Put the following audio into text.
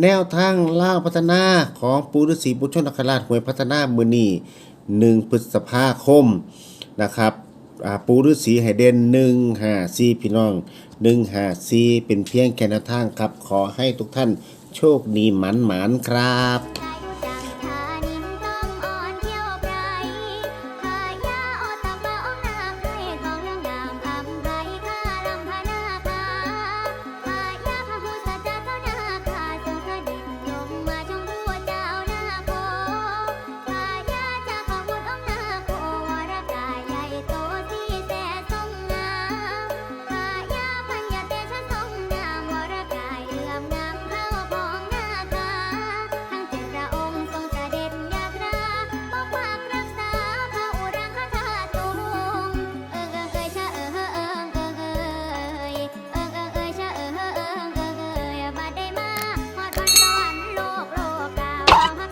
แนวทางล่าพัฒนาของปูฤาษีปุชนนคราชหวยพัฒนามือนีหนึ่งพฤษภาคมนะครับปูฤาษีให้เด่นหนึ่งห้าซีพี่น้องหนึ่งห้าซีเป็นเพียงแค่แนวทางครับ ขอให้ทุกท่านโชคดีหมันหมานครับ